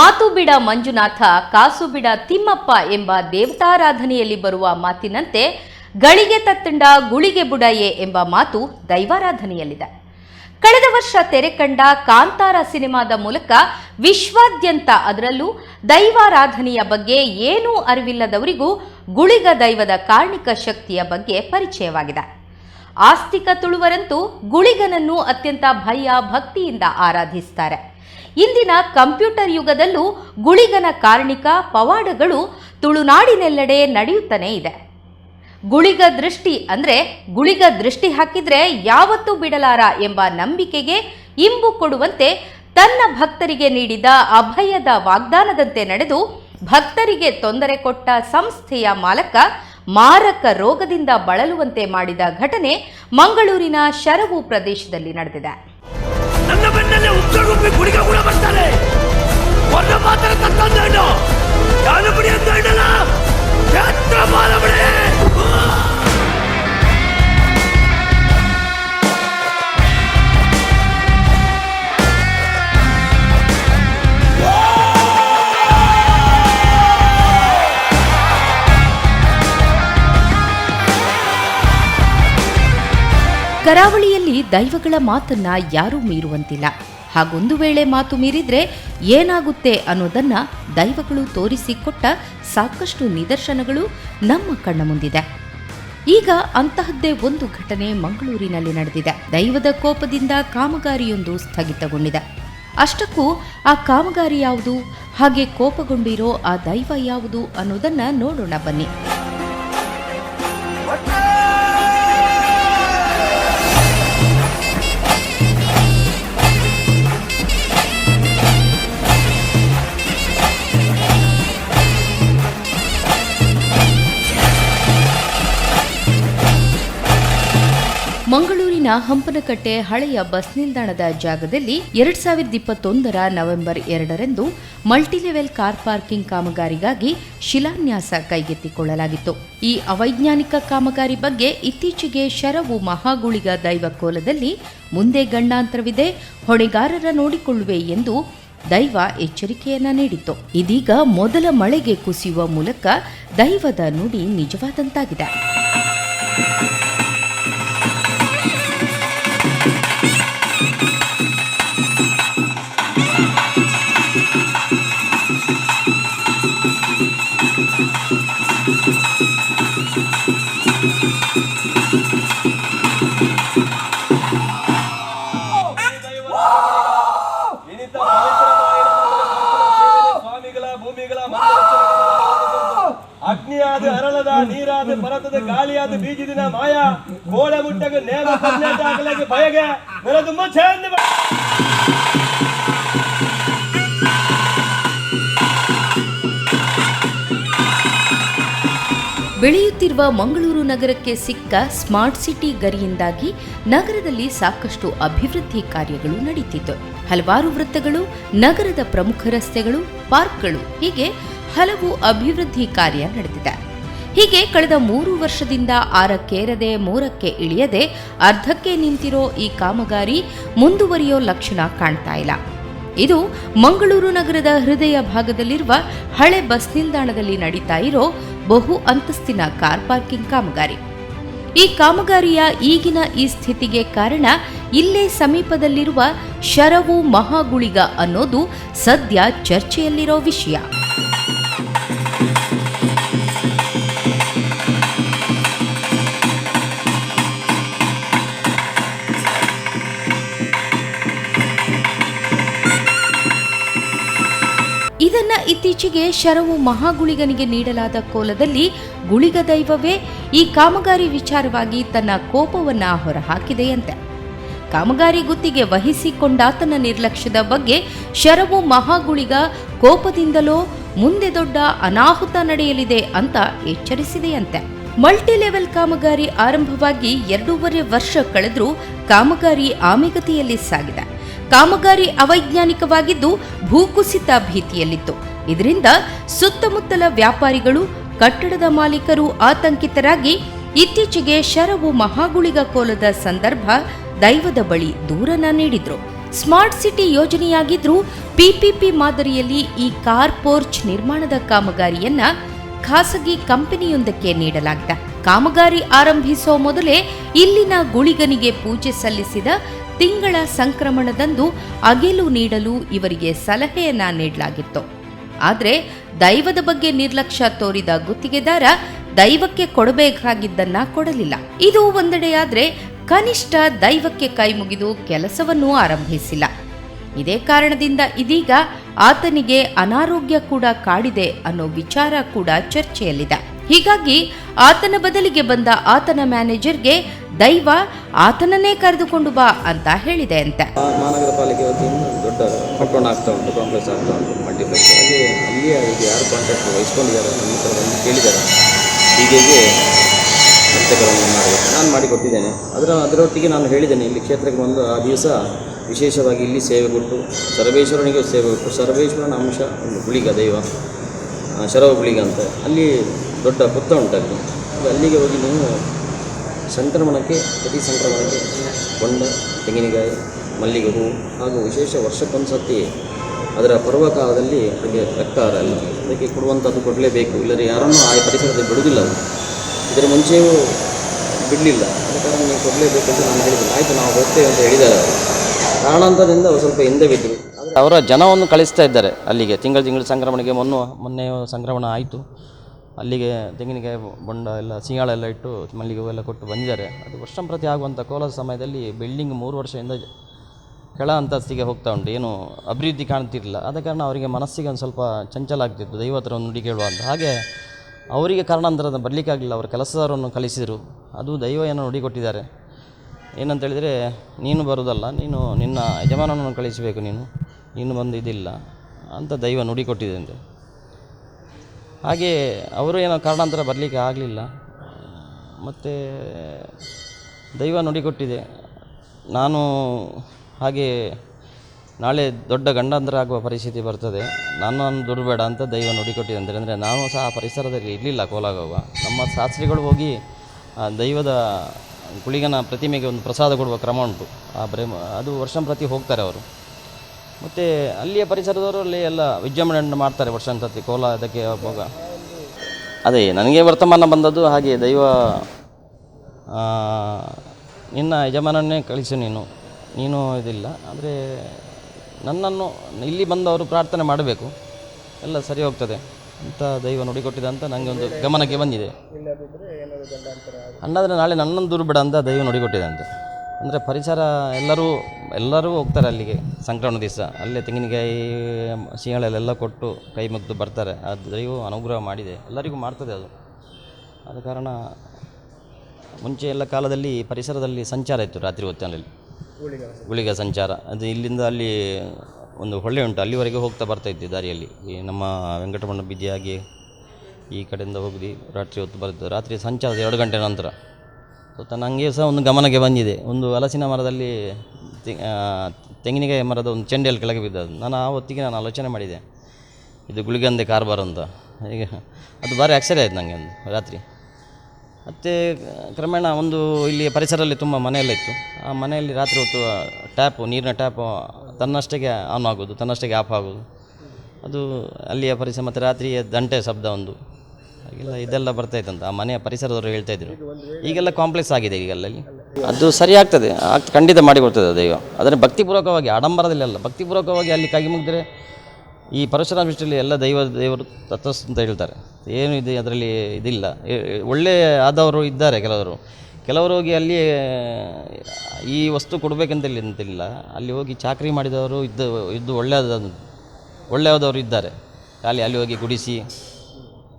ಮಾತು ಬಿಡ ಮಂಜುನಾಥ, ಕಾಸು ಬಿಡ ತಿಮ್ಮಪ್ಪ ಎಂಬ ದೇವತಾರಾಧನೆಯಲ್ಲಿ ಬರುವ ಮಾತಿನಂತೆ ಗಳಿಗೆ ತತ್ತಂಡ, ಗುಳಿಗೆ ಬುಡಯೆ ಎಂಬ ಮಾತು ದೈವಾರಾಧನೆಯಲ್ಲಿದೆ. ಕಳೆದ ವರ್ಷ ತೆರೆ ಕಂಡ ಕಾಂತಾರ ಸಿನಿಮಾದ ಮೂಲಕ ವಿಶ್ವಾದ್ಯಂತ ಅದರಲ್ಲೂ ದೈವಾರಾಧನೆಯ ಬಗ್ಗೆ ಏನೂ ಅರಿವಿಲ್ಲದವರಿಗೂ ಗುಳಿಗ ದೈವದ ಕಾರ್ಣಿಕ ಶಕ್ತಿಯ ಬಗ್ಗೆ ಪರಿಚಯವಾಗಿದೆ. ಆಸ್ತಿಕ ತುಳುವರಂತೂ ಗುಳಿಗನನ್ನು ಅತ್ಯಂತ ಭಯ ಭಕ್ತಿಯಿಂದ ಆರಾಧಿಸ್ತಾರೆ. ಇಂದಿನ ಕಂಪ್ಯೂಟರ್ ಯುಗದಲ್ಲೂ ಗುಳಿಗನ ಕಾರ್ಣಿಕ ಪವಾಡಗಳು ತುಳುನಾಡಿನೆಲ್ಲೆಡೆ ನಡೆಯುತ್ತಲೇ ಇದೆ. ಗುಳಿಗ ದೃಷ್ಟಿ ಅಂದರೆ ಗುಳಿಗ ದೃಷ್ಟಿ ಹಾಕಿದ್ರೆ ಯಾವತ್ತೂ ಬಿಡಲಾರ ಎಂಬ ನಂಬಿಕೆಗೆ ಇಂಬು ಕೊಡುವಂತೆ ತನ್ನ ಭಕ್ತರಿಗೆ ನೀಡಿದ ಅಭಯದ ವಾಗ್ದಾನದಂತೆ ನಡೆದು ಭಕ್ತರಿಗೆ ತೊಂದರೆ ಕೊಟ್ಟ ಸಂಸ್ಥೆಯ ಮಾಲಕ ಮಾರಕ ರೋಗದಿಂದ ಬಳಲುವಂತೆ ಮಾಡಿದ ಘಟನೆ ಮಂಗಳೂರಿನ ಶರವು ಪ್ರದೇಶದಲ್ಲಿ ನಡೆದಿದೆ. ನನ್ನ ಬೆನ್ನಲ್ಲೇ ಉಗ್ರರೂಪಿ ಗುಡಿಗ ಕೂಡ ಬರ್ತಾರೆ ಒಂದು ಮಾತ್ರ ಹೆಣ್ಣು ಯಾರು ಬಿಡಿ ಅಂತ ಹೆಣ್ಣಲ್ಲ ಕ್ಷೇತ್ರ ಬಾಲ ಬಿಡಿ ಕರಾವಳಿಯಲ್ಲಿ ದೈವಗಳ ಮಾತನ್ನ ಯಾರೂ ಮೀರುವಂತಿಲ್ಲ. ಹಾಗೊಂದು ವೇಳೆ ಮಾತು ಮೀರಿದ್ರೆ ಏನಾಗುತ್ತೆ ಅನ್ನೋದನ್ನ ದೈವಗಳು ತೋರಿಸಿಕೊಟ್ಟ ಸಾಕಷ್ಟು ನಿದರ್ಶನಗಳು ನಮ್ಮ ಕಣ್ಣ ಮುಂದಿದೆ. ಈಗ ಅಂತಹದ್ದೇ ಒಂದು ಘಟನೆ ಮಂಗಳೂರಿನಲ್ಲಿ ನಡೆದಿದೆ. ದೈವದ ಕೋಪದಿಂದ ಕಾಮಗಾರಿಯೊಂದು ಸ್ಥಗಿತಗೊಂಡಿದೆ. ಅಷ್ಟಕ್ಕೂ ಆ ಕಾಮಗಾರಿ ಯಾವುದು, ಹಾಗೆ ಕೋಪಗೊಂಡಿರೋ ಆ ದೈವ ಯಾವುದು ಅನ್ನೋದನ್ನ ನೋಡೋಣ ಬನ್ನಿ. ಹಂಪನಕಟ್ಟೆ ಹಳೆಯ ಬಸ್ ನಿಲ್ದಾಣದ ಜಾಗದಲ್ಲಿ ಎರಡ್ ಸಾವಿರದ ಇಪ್ಪತ್ತೊಂದರ ನವೆಂಬರ್ ಎರಡರಂದು ಮಲ್ಟಿಲೆವೆಲ್ ಕಾರ್ ಪಾರ್ಕಿಂಗ್ ಕಾಮಗಾರಿಗಾಗಿ ಶಿಲಾನ್ಯಾಸ ಕೈಗೆತ್ತಿಕೊಳ್ಳಲಾಗಿತ್ತು. ಈ ಅವೈಜ್ಞಾನಿಕ ಕಾಮಗಾರಿ ಬಗ್ಗೆ ಇತ್ತೀಚೆಗೆ ಶರವು ಮಹಾಗುಳಿಗ ದೈವ ಕೋಲದಲ್ಲಿ ಮುಂದೆ ಗಂಡಾಂತರವಿದೆ, ಹೊಣೆಗಾರರ ನೋಡಿಕೊಳ್ಳುವೆ ಎಂದು ದೈವ ಎಚ್ಚರಿಕೆಯನ್ನ ನೀಡಿತ್ತು. ಇದೀಗ ಮೊದಲ ಮಳೆಗೆ ಕುಸಿಯುವ ಮೂಲಕ ದೈವದ ನುಡಿ ನಿಜವಾದಂತಾಗಿದೆ. ಅಗ್ನಿಯಾದ ಅರಳದ ನೀರಾದ ಪರತದ ಗಾಳಿಯಾದ ಬೀಜದಿನ ಮಾಯ ಕೋಳ ಮುಟ್ಟಗ ನೇಮ ಆಗಲಿಗೆ ಭಯಗೆ ನೆಲ ತುಂಬ ಚಂದ ಬೆಳೆಯುತ್ತಿರುವ ಮಂಗಳೂರು ನಗರಕ್ಕೆ ಸಿಕ್ಕ ಸ್ಮಾರ್ಟ್ ಸಿಟಿ ಗರಿಯಿಂದಾಗಿ ನಗರದಲ್ಲಿ ಸಾಕಷ್ಟು ಅಭಿವೃದ್ಧಿ ಕಾರ್ಯಗಳು ನಡೀತಿತ್ತು. ಹಲವಾರು ವೃತ್ತಗಳು, ನಗರದ ಪ್ರಮುಖ ರಸ್ತೆಗಳು, ಪಾರ್ಕ್ಗಳು, ಹೀಗೆ ಹಲವು ಅಭಿವೃದ್ಧಿ ಕಾರ್ಯ ನಡೆದಿದೆ. ಹೀಗೆ ಕಳೆದ ಮೂರು ವರ್ಷದಿಂದ ಆರಕ್ಕೇರದೆ ಮೂರಕ್ಕೆ ಇಳಿಯದೆ ಅರ್ಧಕ್ಕೆ ನಿಂತಿರೋ ಈ ಕಾಮಗಾರಿ ಮುಂದುವರಿಯೋ ಲಕ್ಷಣ ಕಾಣ್ತಾ ಇಲ್ಲ. ಇದು ಮಂಗಳೂರು ನಗರದ ಹೃದಯ ಭಾಗದಲ್ಲಿರುವ ಹಳೆ ಬಸ್ ನಿಲ್ದಾಣದಲ್ಲಿ ನಡೀತಾ ಇರೋ ಬಹು ಅಂತಸ್ತಿನ ಕಾರ್ ಪಾರ್ಕಿಂಗ್ ಕಾಮಗಾರಿ. ಈ ಕಾಮಗಾರಿಯ ಈಗಿನ ಈ ಸ್ಥಿತಿಗೆ ಕಾರಣ ಇಲ್ಲೇ ಸಮೀಪದಲ್ಲಿರುವ ಶರವು ಮಹಾಗುಳಿಗ ಅನ್ನೋದು ಸದ್ಯ ಚರ್ಚೆಯಲ್ಲಿರೋ ವಿಷಯ. ಇತ್ತೀಚೆಗೆ ಶರವು ಮಹಾಗುಳಿಗನಿಗೆ ನೀಡಲಾದ ಕೋಲದಲ್ಲಿ ಗುಳಿಗ ದೈವವೇ, ಈ ಕಾಮಗಾರಿ ವಿಚಾರವಾಗಿ ತನ್ನ ಕೋಪವನ್ನ ಹೊರಹಾಕಿದೆಯಂತೆ. ಕಾಮಗಾರಿ ಗುತ್ತಿಗೆ ವಹಿಸಿಕೊಂಡಾತನ ನಿರ್ಲಕ್ಷ್ಯದ ಬಗ್ಗೆ ಶರವು ಮಹಾಗುಳಿಗ ಕೋಪದಿಂದಲೋ ಮುಂದೆ ದೊಡ್ಡ ಅನಾಹುತ ನಡೆಯಲಿದೆ ಅಂತ ಎಚ್ಚರಿಸಿದೆಯಂತೆ. ಮಲ್ಟಿ ಲೆವೆಲ್ ಕಾಮಗಾರಿ ಆರಂಭವಾಗಿ ಎರಡೂವರೆ ವರ್ಷ ಕಳೆದರೂ ಕಾಮಗಾರಿ ಆಮೆಗತಿಯಲ್ಲಿ ಸಾಗಿದೆ. ಕಾಮಗಾರಿ ಅವೈಜ್ಞಾನಿಕವಾಗಿದ್ದು ಭೂಕುಸಿತ ಭೀತಿಯಲ್ಲಿತ್ತು. ಇದರಿಂದ ಸುತ್ತಮುತ್ತಲ ವ್ಯಾಪಾರಿಗಳು, ಕಟ್ಟಡದ ಮಾಲೀಕರು ಆತಂಕಿತರಾಗಿ ಇತ್ತೀಚೆಗೆ ಶರವು ಮಹಾಗುಳಿಗ ಕೋಲದ ಸಂದರ್ಭ ದೈವದ ಬಳಿ ದೂರನ ನೀಡಿದ್ರು. ಸ್ಮಾರ್ಟ್ ಸಿಟಿ ಯೋಜನೆಯಾಗಿದ್ರೂ ಪಿಪಿಪಿ ಮಾದರಿಯಲ್ಲಿ ಈ ಕಾರ್ ಪೋರ್ಚ್ ನಿರ್ಮಾಣದ ಕಾಮಗಾರಿಯನ್ನ ಖಾಸಗಿ ಕಂಪನಿಯೊಂದಕ್ಕೆ ನೀಡಲಾಗಿದೆ. ಕಾಮಗಾರಿ ಆರಂಭಿಸೋ ಮೊದಲೇ ಇಲ್ಲಿನ ಗುಳಿಗನಿಗೆ ಪೂಜೆ ಸಲ್ಲಿಸಿದ ತಿಂಗಳ ಸಂಕ್ರಮಣದಂದು ಅಗೆಲು ನೀಡಲು ಇವರಿಗೆ ಸಲಹೆಯನ್ನ ನೀಡಲಾಗಿತ್ತು. ಆದರೆ ದೈವದ ಬಗ್ಗೆ ನಿರ್ಲಕ್ಷ್ಯ ತೋರಿದ ಗುತ್ತಿಗೆದಾರ ದೈವಕ್ಕೆ ಕೊಡಬೇಕಾಗಿದ್ದನ್ನ ಕೊಡಲಿಲ್ಲ. ಇದು ಒಂದೆಡೆಯಾದರೆ ಕನಿಷ್ಠ ದೈವಕ್ಕೆ ಕೈ ಮುಗಿದು ಕೆಲಸವನ್ನು ಆರಂಭಿಸಿಲ್ಲ. ಇದೇ ಕಾರಣದಿಂದ ಇದೀಗ ಆತನಿಗೆ ಅನಾರೋಗ್ಯ ಕೂಡ ಕಾಡಿದೆ ಅನ್ನೋ ವಿಚಾರ ಕೂಡ ಚರ್ಚೆಯಲ್ಲಿದೆ. ಹೀಗಾಗಿ ಆತನ ಬದಲಿಗೆ ಬಂದ ಆತನ ಮ್ಯಾನೇಜರ್ಗೆ ದೈವ ಆತನನ್ನೇ ಕರೆದುಕೊಂಡು ಬಾ ಅಂತ ಹೇಳಿದೆ ಅಂತ. ಮಹಾನಗರ ಪಾಲಿಕೆ ವತಿಯಿಂದ ದೊಡ್ಡ ಕಟ್ಟೋಣ ಆಗ್ತಾ ಉಂಟು, ಕಾಂಪ್ಲೆಕ್ಸ್ ಆಗ್ತಾ ಉಂಟು, ಮಲ್ಟಿಪ್ಲೆಕ್ಸ್. ಹಾಗೆ ಅಲ್ಲಿಯೇ ಇದು ಯಾರು ಕಾಂಟ್ಯಾಕ್ಟ್ ವಹಿಸ್ಕೊಂಡಿದ್ದಾರೆ, ನಮ್ಮ ಹತ್ರ ಬಂದು ಕೇಳಿದ್ದಾರೆ. ಹೀಗೆ ಅರ್ಚಕರನ್ನು ಮಾಡಬೇಕು ನಾನು ಮಾಡಿಕೊಟ್ಟಿದ್ದೇನೆ. ಅದರ ಅದರೊಟ್ಟಿಗೆ ನಾನು ಹೇಳಿದ್ದೇನೆ, ಇಲ್ಲಿ ಕ್ಷೇತ್ರಕ್ಕೆ ಬಂದು ಆ ದಿವಸ ವಿಶೇಷವಾಗಿ ಇಲ್ಲಿ ಸೇವೆ ಕೊಟ್ಟು, ಸರ್ವೇಶ್ವರನಿಗೆ ಸೇವೆ ಕೊಟ್ಟು, ಸರ್ವೇಶ್ವರನ ಅಂಶ ಒಂದು ಗುಳಿಗ ದೈವ ಶರವ ಗುಳಿಗ ಅಂತ. ಅಲ್ಲಿ ದೊಡ್ಡ ಪುತ್ತ ಉಂಟಲ್ಲಿ. ಅಲ್ಲಿಗೆ ಹೋಗಿ ನೀವು ಸಂಕ್ರಮಣಕ್ಕೆ, ಪ್ರತಿ ಸಂಕ್ರಮಣಕ್ಕೆ ಕೊಂಡ, ತೆಂಗಿನಕಾಯಿ ಮಲ್ಲಿಗೆ ಹೂವು ಹಾಗೂ ವಿಶೇಷ ವರ್ಷಕ್ಕೊಂದು ಸತಿ ಅದರ ಪರ್ವಕಾಲದಲ್ಲಿ ಅದಕ್ಕೆ ಲೆಕ್ಕಾರ ಅಲ್ಲ ಅದಕ್ಕೆ ಕೊಡುವಂಥದ್ದು ಕೊಡಲೇಬೇಕು. ಇಲ್ಲದೆ ಯಾರನ್ನೂ ಆ ಪರಿಸರದಲ್ಲಿ ಬಿಡುವುದಿಲ್ಲ ಅದು. ಇದರ ಮುಂಚೆಯೂ ಬಿಡಲಿಲ್ಲ. ಆದ ಕಾರಣ ನೀವು ಕೊಡಲೇಬೇಕು ಅಂತ ನಾನು ಹೇಳಿದ್ದೀನಿ. ಆಯಿತು, ನಾವು ಹೋಗ್ತೇವೆ ಅಂತ ಹೇಳಿದ್ದಾರೆ ಕಾರಣಾಂತರದಿಂದ ಅವರು ಸ್ವಲ್ಪ ಹಿಂದೆ ಬಿದ್ದರು ಅವರ ಜನವನ್ನು ಕಳಿಸ್ತಾ ಇದ್ದಾರೆ ಅಲ್ಲಿಗೆ. ತಿಂಗಳು ತಿಂಗಳು ಸಂಕ್ರಮಣಕ್ಕೆ ಮೊನ್ನೆ ಮೊನ್ನೆ ಸಂಕ್ರಮಣ ಆಯಿತು. ಅಲ್ಲಿಗೆ ತೆಂಗಿನಕಾಯಿ ಬೊಂಡ ಎಲ್ಲ ಸಿಂಗಾಳ ಎಲ್ಲ ಇಟ್ಟು ಮಲ್ಲಿಗೆ ಹೂವೆಲ್ಲ ಕೊಟ್ಟು ಬಂದಿದ್ದಾರೆ. ಅದು ವರ್ಷಂಪ್ರತಿ ಆಗುವಂಥ ಕೋಲದ ಸಮಯದಲ್ಲಿ ಬಿಲ್ಡಿಂಗ್ ಮೂರು ವರ್ಷದಿಂದ ಕೆಳ ಅಂತಸ್ತಿಗೆ ಹೋಗ್ತಾ ಉಂಟು. ಏನು ಅಭಿವೃದ್ಧಿ ಕಾಣ್ತಿರಲಿಲ್ಲ. ಆದ ಕಾರಣ ಅವರಿಗೆ ಮನಸ್ಸಿಗೆ ಒಂದು ಸ್ವಲ್ಪ ಚಂಚಲ ಆಗ್ತಿತ್ತು. ದೈವತ್ರ ಒಂದು ನುಡಿ ಕೇಳುವ ಅಂತ. ಹಾಗೆ ಅವರಿಗೆ ಕಾರಣಾಂತರದ ಬರಲಿಕ್ಕಾಗಲಿಲ್ಲ ಅವರು ಕೆಲಸದವರನ್ನು ಕಲಿಸಿದರು. ಅದು ದೈವ ಏನೋ ನುಡಿ ಕೊಟ್ಟಿದ್ದಾರೆ. ಏನಂತೇಳಿದರೆ ನೀನು ಬರುವುದಲ್ಲ, ನೀನು ನಿನ್ನ ಯಜಮಾನನನ್ನು ಕಳಿಸಬೇಕು ನೀನು. ನೀನು ಬಂದು ಇದಿಲ್ಲ ಅಂತ ದೈವ ನುಡಿ ಕೊಟ್ಟಿದೆ ಹಾಗೆ ಅವರು ಏನೋ ಕಾರಣಾಂತರ ಬರಲಿಕ್ಕೆ ಆಗಲಿಲ್ಲ. ಮತ್ತು ದೈವ ನುಡಿಕೊಟ್ಟಿದೆ ನಾನು ಹಾಗೆ ನಾಳೆ ದೊಡ್ಡ ಗಂಡಾಂತರ ಆಗುವ ಪರಿಸ್ಥಿತಿ ಬರ್ತದೆ. ನಾನು ನನ್ನನ್ನು ದುಡ್ಬೇಡ ಅಂತ ದೈವ ನುಡಿಕೊಟ್ಟಿದೆ ಅಂದರೆ ಅಂದರೆ ನಾನು ಸಹ ಆ ಪರಿಸರದಲ್ಲಿ ಇರಲಿಲ್ಲ ಕೋಲಾಗುವ ನಮ್ಮ ಶಾಸ್ತ್ರಿಗಳು ಹೋಗಿ ದೈವದ ಗುಳಿಗನ ಪ್ರತಿಮೆಗೆ ಒಂದು ಪ್ರಸಾದ ಕೊಡುವ ಕ್ರಮ ಉಂಟು. ಆ ಬ್ರಹ್ಮ ಅದು ವರ್ಷಂಪ್ರತಿ ಹೋಗ್ತಾರೆ ಅವರು. ಮತ್ತು ಅಲ್ಲಿಯ ಪರಿಸರದವರು ಅಲ್ಲಿ ಎಲ್ಲ ವಿಜೃಂಭಣೆಯನ್ನು ಮಾಡ್ತಾರೆ ವರ್ಷಾಂತತಿ ಕೋಲ ಅದಕ್ಕೆ ಹೋಗ ಅದೇ, ನನಗೆ ವರ್ತಮಾನ ಬಂದದ್ದು ಹಾಗೆ ದೈವ ನಿನ್ನ ಯಜಮಾನನ್ನೇ ಕಳಿಸು ನೀನು. ನೀನು ಇದಿಲ್ಲ. ಆದರೆ ನನ್ನನ್ನು, ಇಲ್ಲಿ ಬಂದವರು ಪ್ರಾರ್ಥನೆ ಮಾಡಬೇಕು. ಎಲ್ಲ ಸರಿ ಹೋಗ್ತದೆ. ಅಂತ ದೈವ ನುಡಿಕೊಟ್ಟಿದೆ ಅಂತ ನನಗೆ ಒಂದು ಗಮನಕ್ಕೆ ಬಂದಿದೆ. ಅಣ್ಣಾದರೆ ನಾಳೆ ನನ್ನನ್ನು ದೂರ ಬಿಡ ಅಂತ ದೈವ ನುಡಿಕೊಟ್ಟಿದೆ ಅಂತೆ. ಅಂದರೆ ಪರಿಸರ ಎಲ್ಲರೂ ಎಲ್ಲರೂ ಹೋಗ್ತಾರೆ ಅಲ್ಲಿಗೆ ಸಂಕ್ರಮಣ ದಿವಸ. ಅಲ್ಲೇ ತೆಂಗಿನಕಾಯಿ ಸಿಂಗಳೆಲ್ಲ ಕೊಟ್ಟು ಕೈ ಮುಗಿದು ಬರ್ತಾರೆ. ಅದು ದೈವ ಅನುಗ್ರಹ ಮಾಡಿದೆ. ಎಲ್ಲರಿಗೂ ಮಾಡ್ತದೆ ಅದು. ಆದ ಕಾರಣ ಮುಂಚೆ ಎಲ್ಲ ಕಾಲದಲ್ಲಿ ಪರಿಸರದಲ್ಲಿ ಸಂಚಾರ ಇತ್ತು ರಾತ್ರಿ ಹೊತ್ತಿನಲ್ಲಿ ಗುಳಿಗ ಸಂಚಾರ. ಅದು ಇಲ್ಲಿಂದ ಅಲ್ಲಿ ಒಂದು ಹೊಳೆ ಉಂಟು. ಅಲ್ಲಿವರೆಗೆ ಹೋಗ್ತಾ ಬರ್ತಾ ಇದ್ದೆ ದಾರಿಯಲ್ಲಿ. ಈ ನಮ್ಮ ವೆಂಕಟರಮಣ ಬಿದ್ದಿಯಾಗಿ ಈ ಕಡೆಯಿಂದ ಹೋಗಿ ರಾತ್ರಿ ಹೊತ್ತು ಬರ್ತದೆ ರಾತ್ರಿ ಸಂಚಾರ ಎರಡು ಗಂಟೆ ನಂತರ. ಸೊ ನನಗೆ ಸಹ ಒಂದು ಗಮನಕ್ಕೆ ಬಂದಿದೆ. ಒಂದು ಹಲಸಿನ ಮರದಲ್ಲಿ ತೆಂಗಿನಕಾಯಿ ಮರದ ಒಂದು ಚೆಂಡೆಯಲ್ಲಿ ಕೆಳಗೆ ಬಿದ್ದದ್ದು. ನಾನು ಆ ಹೊತ್ತಿಗೆ ನಾನು ಆಲೋಚನೆ ಮಾಡಿದೆ. ಇದು ಗುಳಿಗಂದೆ ಕಾರ್ಬಾರ್ ಅಂತ. ಈಗ ಅದು ಭಾರಿ ಆಶ್ಚರ್ಯ ಆಯ್ತು ನನಗೆ ಒಂದು ರಾತ್ರಿ. ಮತ್ತು ಕ್ರಮೇಣ ಒಂದು ಇಲ್ಲಿ ಪರಿಸರದಲ್ಲಿ ತುಂಬ ಮನೆಯಲ್ಲಿತ್ತು ಆ ಮನೆಯಲ್ಲಿ ರಾತ್ರಿ ಹೊತ್ತು ಟ್ಯಾಪು, ನೀರಿನ ಟ್ಯಾಪು ತನ್ನಷ್ಟಕ್ಕೆ ಆನ್ ಆಗೋದು, ತನ್ನಷ್ಟಕ್ಕೆ ಆಫ್ ಆಗೋದು. ಅದು ಅಲ್ಲಿಯ ಪರಿಸರ ಮತ್ತು ರಾತ್ರಿಯ ದಂಟೆ ಶಬ್ದ ಒಂದು. ಹಾಗೆಲ್ಲ ಇದೆಲ್ಲ ಬರ್ತಾಯಿತ್ತಂತ ಆ ಮನೆಯ ಪರಿಸರದವರು ಹೇಳ್ತಾ ಇದ್ರು. ಈಗೆಲ್ಲ ಕಾಂಪ್ಲೆಕ್ಸ್ ಆಗಿದೆ ಈಗ ಅಲ್ಲಿ. ಅದು ಸರಿ ಆಗ್ತದೆ. ಆಗ್ ಖಂಡಿತ ಮಾಡಿಕೊಡ್ತದೆ ದೈವ ಆದರೆ ಭಕ್ತಿಪೂರ್ವಕವಾಗಿ, ಆಡಂಬರದಲ್ಲಿ ಅಲ್ಲ, ಭಕ್ತಿಪೂರ್ವಕವಾಗಿ ಅಲ್ಲಿ ಕೈ ಮುಗಿದ್ರೆ ಈ ಪರಶುರಾಮ ದೃಷ್ಟಿಯಲ್ಲಿ ಎಲ್ಲ ದೈವ, ದೇವರು ತತ್ವಸ್ ಅಂತ ಹೇಳ್ತಾರೆ. ಏನು ಇದೆ ಅದರಲ್ಲಿ ಇದಿಲ್ಲ. ಒಳ್ಳೆ ಆದವರು ಇದ್ದಾರೆ ಕೆಲವರು. ಕೆಲವರು ಹೋಗಿ ಅಲ್ಲಿ ಈ ವಸ್ತು ಕೊಡಬೇಕಂತೇಳಿ ಅಂತಿಲ್ಲ. ಅಲ್ಲಿ ಹೋಗಿ ಚಾಕರಿ ಮಾಡಿದವರು ಇದ್ದು ಇದ್ದು ಒಳ್ಳೆಯದ, ಒಳ್ಳೆಯದವರು ಇದ್ದಾರೆ. ಅಲ್ಲಿ ಅಲ್ಲಿ ಹೋಗಿ ಗುಡಿಸಿ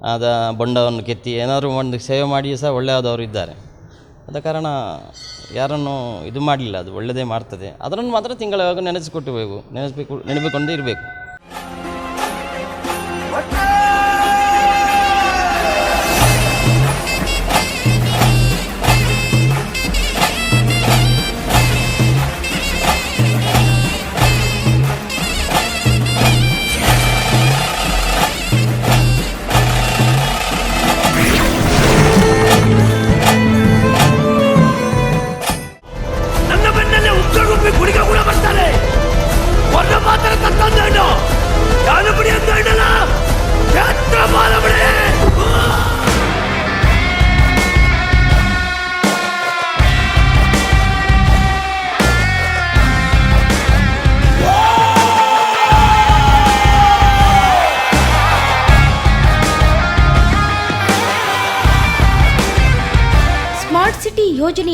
ಅದ ಬೊಂಡವನ್ನು ಕೆತ್ತಿ ಏನಾದರೂ ಒಂದು ಸೇವೆ ಮಾಡಿ ಸಹ ಒಳ್ಳೆಯದವರು ಇದ್ದಾರೆ. ಆದ ಕಾರಣ ಯಾರನ್ನು ಇದು ಮಾಡಲಿಲ್ಲ ಅದು ಒಳ್ಳೆಯದೇ ಮಾಡ್ತದೆ. ಅದನ್ನು ಮಾತ್ರ ತಿಂಗಳವಾಗ ನೆನೆಸಿಕೊಟ್ಟಬೇಕು ನೆನೆಸ್ಬೇಕು, ನೆನಪಿಕೊಂಡು ಇರಬೇಕು.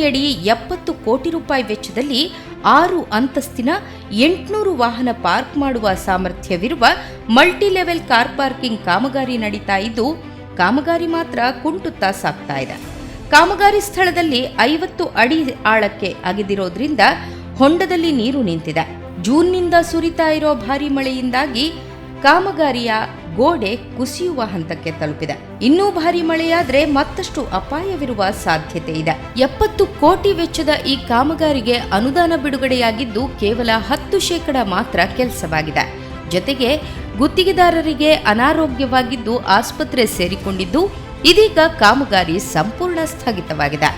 ಯೋಜನೆಯಡಿ ಎಪ್ಪತ್ತು ಕೋಟಿ ರೂಪಾಯಿ ವೆಚ್ಚದಲ್ಲಿ ಆರು ಅಂತಸ್ತಿನ ಎಂಟುನೂರು ವಾಹನ ಪಾರ್ಕ್ ಮಾಡುವ ಸಾಮರ್ಥ್ಯವಿರುವ ಮಲ್ಟಿ ಲೆವೆಲ್ ಕಾರ್ ಪಾರ್ಕಿಂಗ್ ಕಾಮಗಾರಿ ನಡೀತಾ ಇದ್ದು, ಕಾಮಗಾರಿ ಮಾತ್ರ ಕುಂಟುತ್ತಾ ಸಾಗ್ತಾ ಇದೆ. ಕಾಮಗಾರಿ ಸ್ಥಳದಲ್ಲಿ ಐವತ್ತು ಅಡಿ ಆಳಕ್ಕೆ ಅಗೆದಿರೋದ್ರಿಂದ ಹೊಂಡದಲ್ಲಿ ನೀರು ನಿಂತಿದೆ. ಜೂನ್ನಿಂದ ಸುರಿತಾ ಇರೋ ಭಾರಿ ಮಳೆಯಿಂದಾಗಿ ಕಾಮಗಾರಿಯ ಗೋಡೆ ಕುಸಿಯುವ ಹಂತಕ್ಕೆ ತಲುಪಿದೆ. ಇನ್ನೂ ಭಾರಿ ಮಳೆಯಾದ್ರೆ ಮತ್ತಷ್ಟು ಅಪಾಯವಿರುವ ಸಾಧ್ಯತೆ ಇದೆ. ಎಪ್ಪತ್ತು ಕೋಟಿ ವೆಚ್ಚದ ಈ ಕಾಮಗಾರಿಗೆ ಅನುದಾನ ಬಿಡುಗಡೆಯಾಗಿದ್ದು ಕೇವಲ ಹತ್ತು ಶೇಕಡ ಮಾತ್ರ ಕೆಲಸವಾಗಿದೆ. ಜೊತೆಗೆ ಗುತ್ತಿಗೆದಾರರಿಗೆ ಅನಾರೋಗ್ಯವಾಗಿದ್ದು ಆಸ್ಪತ್ರೆ ಸೇರಿಕೊಂಡಿದ್ದು ಇದೀಗ ಕಾಮಗಾರಿ ಸಂಪೂರ್ಣ ಸ್ಥಗಿತವಾಗಿದೆ.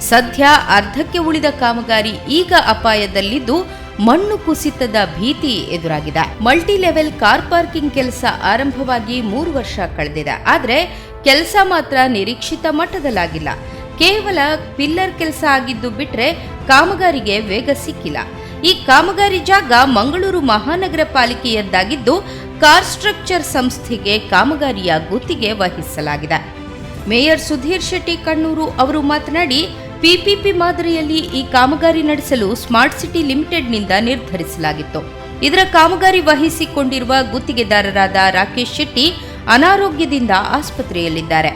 ಸದ್ಯ ಅರ್ಧಕ್ಕೆ ಉಳಿದ ಕಾಮಗಾರಿ ಈಗ ಅಪಾಯದಲ್ಲಿದ್ದು ಮಣ್ಣು ಕುಸಿತದ ಭೀತಿ ಎದುರಾಗಿದೆ. ಮಲ್ಟಿ ಲೆವೆಲ್ ಕಾರ್ ಪಾರ್ಕಿಂಗ್ ಕೆಲಸ ಆರಂಭವಾಗಿ ಮೂರು ವರ್ಷ ಕಳೆದಿದೆ. ಆದರೆ ಕೆಲಸ ಮಾತ್ರ ನಿರೀಕ್ಷಿತ ಮಟ್ಟದಲ್ಲಾಗಿಲ್ಲ. ಕೇವಲ ಪಿಲ್ಲರ್ ಕೆಲಸ ಆಗಿದ್ದು ಬಿಟ್ರೆ ಕಾಮಗಾರಿಗೆ ವೇಗ ಸಿಕ್ಕಿಲ್ಲ. ಈ ಕಾಮಗಾರಿ ಜಾಗ ಮಂಗಳೂರು ಮಹಾನಗರ ಪಾಲಿಕೆಯದ್ದಾಗಿದ್ದು, ಕಾರ್ ಸ್ಟ್ರಕ್ಚರ್ ಸಂಸ್ಥೆಗೆ ಕಾಮಗಾರಿಯ ಗುತ್ತಿಗೆ ವಹಿಸಲಾಗಿದೆ. ಮೇಯರ್ ಸುಧೀರ್ ಶೆಟ್ಟಿ ಕಣ್ಣೂರು ಅವರು ಮಾತನಾಡಿ ಪಿಪಿಪಿ ಮಾದರಿಯಲ್ಲಿ ಈ ಕಾಮಗಾರಿ ನಡೆಸಲು ಸ್ಮಾರ್ಟ್ ಸಿಟಿ ಲಿಮಿಟೆಡ್ನಿಂದ ನಿರ್ಧರಿಸಲಾಗಿತ್ತು. ಇದರ ಕಾಮಗಾರಿ ವಹಿಸಿಕೊಂಡಿರುವ ಗುತ್ತಿಗೆದಾರರಾದ ರಾಕೇಶ್ ಶೆಟ್ಟಿ ಅನಾರೋಗ್ಯದಿಂದ ಆಸ್ಪತ್ರೆಯಲ್ಲಿದ್ದಾರೆ.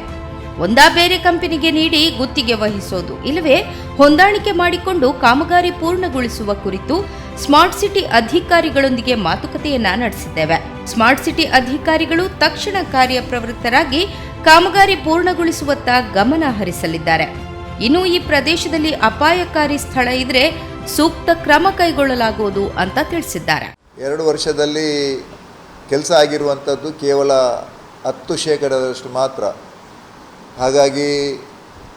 ಒಂದಾ ಬೇರೆ ಕಂಪನಿಗೆ ನೀಡಿ ಗುತ್ತಿಗೆ ವಹಿಸೋದು, ಇಲ್ಲವೇ ಹೊಂದಾಣಿಕೆ ಮಾಡಿಕೊಂಡು ಕಾಮಗಾರಿ ಪೂರ್ಣಗೊಳಿಸುವ ಕುರಿತು ಸ್ಮಾರ್ಟ್ ಸಿಟಿ ಅಧಿಕಾರಿಗಳೊಂದಿಗೆ ಮಾತುಕತೆಯನ್ನ ನಡೆಸಿದ್ದೇವೆ. ಸ್ಮಾರ್ಟ್ ಸಿಟಿ ಅಧಿಕಾರಿಗಳು ತಕ್ಷಣ ಕಾರ್ಯಪ್ರವೃತ್ತರಾಗಿ ಕಾಮಗಾರಿ ಪೂರ್ಣಗೊಳಿಸುವತ್ತ ಗಮನ ಹರಿಸಲಿದ್ದಾರೆ. ಇನ್ನು ಈ ಪ್ರದೇಶದಲ್ಲಿ ಅಪಾಯಕಾರಿ ಸ್ಥಳ ಇದ್ರೆ ಸೂಕ್ತ ಕ್ರಮ ಕೈಗೊಳ್ಳಲಾಗುವುದು ಅಂತ ತಿಳಿಸಿದ್ದಾರೆ. ಎರಡು ವರ್ಷದಲ್ಲಿ ಕೆಲಸ ಆಗಿರುವಂಥದ್ದು ಕೇವಲ ಹತ್ತು ಶೇಕಡದಷ್ಟು ಮಾತ್ರ. ಹಾಗಾಗಿ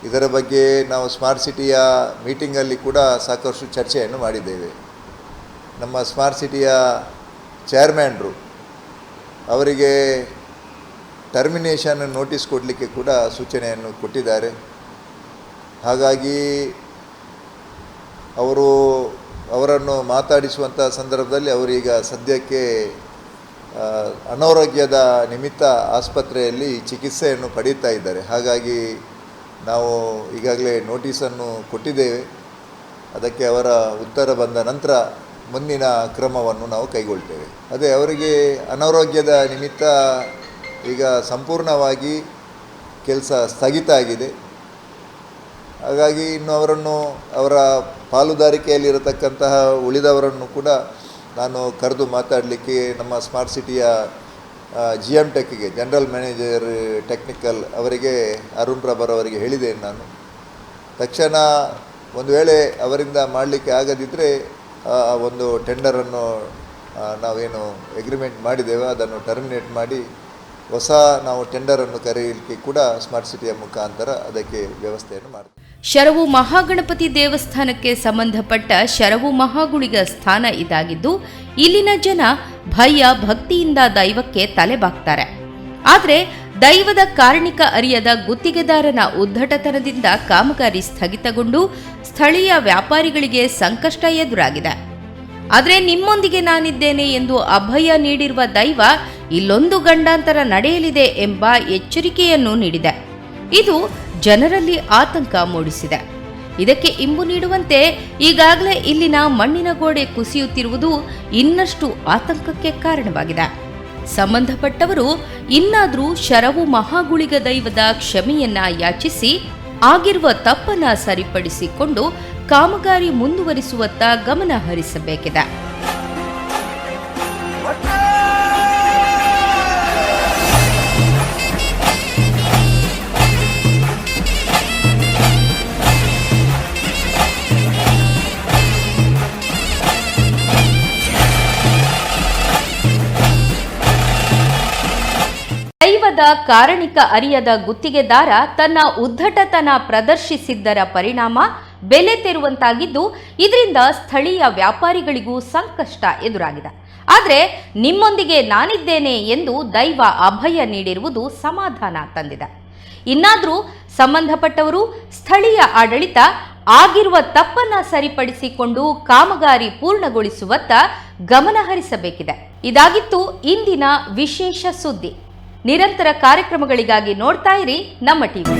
ಇದರ ಬಗ್ಗೆ ನಾವು ಸ್ಮಾರ್ಟ್ ಸಿಟಿಯ ಮೀಟಿಂಗಲ್ಲಿ ಕೂಡ ಸಾಕಷ್ಟು ಚರ್ಚೆಯನ್ನು ಮಾಡಿದ್ದೇವೆ. ನಮ್ಮ ಸ್ಮಾರ್ಟ್ ಸಿಟಿಯ ಚೇರ್ಮ್ಯಾನ್ರು ಅವರಿಗೆ ಟರ್ಮಿನೇಷನ್ ನೋಟಿಸ್ ಕೊಡಲಿಕ್ಕೆ ಕೂಡ ಸೂಚನೆಯನ್ನು ಕೊಟ್ಟಿದ್ದಾರೆ. ಹಾಗಾಗಿ ಅವರು ಅವರನ್ನು ಮಾತಾಡಿಸುವಂಥ ಸಂದರ್ಭದಲ್ಲಿ ಅವರೀಗ ಸದ್ಯಕ್ಕೆ ಅನಾರೋಗ್ಯದ ನಿಮಿತ್ತ ಆಸ್ಪತ್ರೆಯಲ್ಲಿ ಚಿಕಿತ್ಸೆಯನ್ನು ಪಡೀತಾ ಇದ್ದಾರೆ. ಹಾಗಾಗಿ ನಾವು ಈಗಾಗಲೇ ನೋಟಿಸನ್ನು ಕೊಟ್ಟಿದ್ದೇವೆ. ಅದಕ್ಕೆ ಅವರ ಉತ್ತರ ಬಂದ ನಂತರ ಮುಂದಿನ ಕ್ರಮವನ್ನು ನಾವು ಕೈಗೊಳ್ತೇವೆ. ಅದೇ, ಅವರಿಗೆ ಅನಾರೋಗ್ಯದ ನಿಮಿತ್ತ ಈಗ ಸಂಪೂರ್ಣವಾಗಿ ಕೆಲಸ ಸ್ಥಗಿತ ಆಗಿದೆ. ಹಾಗಾಗಿ ಇನ್ನು ಅವರನ್ನು ಅವರ ಪಾಲುದಾರಿಕೆಯಲ್ಲಿರತಕ್ಕಂತಹ ಉಳಿದವರನ್ನು ಕೂಡ ನಾನು ಕರೆದು ಮಾತಾಡಲಿಕ್ಕೆ ನಮ್ಮ ಸ್ಮಾರ್ಟ್ ಸಿಟಿಯ ಜಿ ಎಂ ಟೆಕ್ಗೆ, ಜನರಲ್ ಮ್ಯಾನೇಜರ್ ಟೆಕ್ನಿಕಲ್ ಅವರಿಗೆ, ಅರುಣ್ ಪ್ರಭರ್ ಅವರಿಗೆ ಹೇಳಿದ್ದೇನೆ ನಾನು. ತಕ್ಷಣ ಒಂದು ವೇಳೆ ಅವರಿಂದ ಮಾಡಲಿಕ್ಕೆ ಆಗದಿದ್ದರೆ ಒಂದು ಟೆಂಡರನ್ನು ನಾವೇನು ಎಗ್ರಿಮೆಂಟ್ ಮಾಡಿದ್ದೇವೆ ಅದನ್ನು ಟರ್ಮಿನೇಟ್ ಮಾಡಿ, ಹೊಸ ನಾವು ಟೆಂಡರನ್ನು ಕರೆಯಲಿಕ್ಕೆ ಕೂಡ ಸ್ಮಾರ್ಟ್ ಸಿಟಿಯ ಮುಖಾಂತರ ಅದಕ್ಕೆ ವ್ಯವಸ್ಥೆಯನ್ನು ಮಾಡ್ತೀವಿ. ಶರವು ಮಹಾಗಣಪತಿ ದೇವಸ್ಥಾನಕ್ಕೆ ಸಂಬಂಧಪಟ್ಟ ಶರವು ಮಹಾಗುಳಿಗ ಸ್ಥಾನ ಇದಾಗಿದ್ದು, ಇಲ್ಲಿನ ಜನ ಭಯ, ಭಕ್ತಿಯಿಂದ ದೈವಕ್ಕೆ ತಲೆಬಾಗ್ತಾರೆ. ಆದರೆ ದೈವದ ಕಾರಣಿಕ ಅರಿಯದ ಗುತ್ತಿಗೆದಾರನ ಉದ್ದಟತನದಿಂದ ಕಾಮಗಾರಿ ಸ್ಥಗಿತಗೊಂಡು ಸ್ಥಳೀಯ ವ್ಯಾಪಾರಿಗಳಿಗೆ ಸಂಕಷ್ಟ ಎದುರಾಗಿದೆ. ಆದರೆ ನಿಮ್ಮೊಂದಿಗೆ ನಾನಿದ್ದೇನೆ ಎಂದು ಅಭಯ ನೀಡಿರುವ ದೈವ ಇಲ್ಲೊಂದು ಗಂಡಾಂತರ ನಡೆಯಲಿದೆ ಎಂಬ ಎಚ್ಚರಿಕೆಯನ್ನು ನೀಡಿದೆ. ಇದು ಜನರಲ್ಲಿ ಆತಂಕ ಮೂಡಿಸಿದೆ. ಇದಕ್ಕೆ ಇಂಬು ನೀಡುವಂತೆ ಈಗಾಗಲೇ ಇಲ್ಲಿನ ಮಣ್ಣಿನ ಗೋಡೆ ಕುಸಿಯುತ್ತಿರುವುದು ಇನ್ನಷ್ಟು ಆತಂಕಕ್ಕೆ ಕಾರಣವಾಗಿದೆ. ಸಂಬಂಧಪಟ್ಟವರು ಇನ್ನಾದರೂ ಶರವು ಮಹಾಗುಳಿಗ ದೈವದ ಕ್ಷಮೆಯನ್ನ ಯಾಚಿಸಿ ಆಗಿರುವ ತಪ್ಪನ್ನ ಸರಿಪಡಿಸಿಕೊಂಡು ಕಾಮಗಾರಿ ಮುಂದುವರಿಸುವತ್ತ ಗಮನ ಹರಿಸಬೇಕಿದೆ. ಕಾರಣಿಕ ಅರಿಯದ ಗುತ್ತಿಗೆದಾರ ತನ್ನ ಉದ್ದಟತನ ಪ್ರದರ್ಶಿಸಿದ್ದರ ಪರಿಣಾಮ ಬೆಲೆ ತೆರುವಂತಾಗಿದ್ದು, ಇದರಿಂದ ಸ್ಥಳೀಯ ವ್ಯಾಪಾರಿಗಳಿಗೂ ಸಂಕಷ್ಟ ಎದುರಾಗಿದೆ. ಆದರೆ ನಿಮ್ಮೊಂದಿಗೆ ನಾನಿದ್ದೇನೆ ಎಂದು ದೈವ ಅಭಯ ನೀಡಿರುವುದು ಸಮಾಧಾನ ತಂದಿದೆ. ಇನ್ನಾದರೂ ಸಂಬಂಧಪಟ್ಟವರು, ಸ್ಥಳೀಯ ಆಡಳಿತ ಆಗಿರುವ ತಪ್ಪನ್ನ ಸರಿಪಡಿಸಿಕೊಂಡು ಕಾಮಗಾರಿ ಪೂರ್ಣಗೊಳಿಸುವತ್ತ ಗಮನಹರಿಸಬೇಕಿದೆ. ಇದಾಗಿತ್ತು ಇಂದಿನ ವಿಶೇಷ ಸುದ್ದಿ. ನಿರಂತರ ಕಾರ್ಯಕ್ರಮಗಳಿಗಾಗಿ ನೋಡ್ತಾ ಇರಿ ನಮ್ಮ ಟಿವಿ.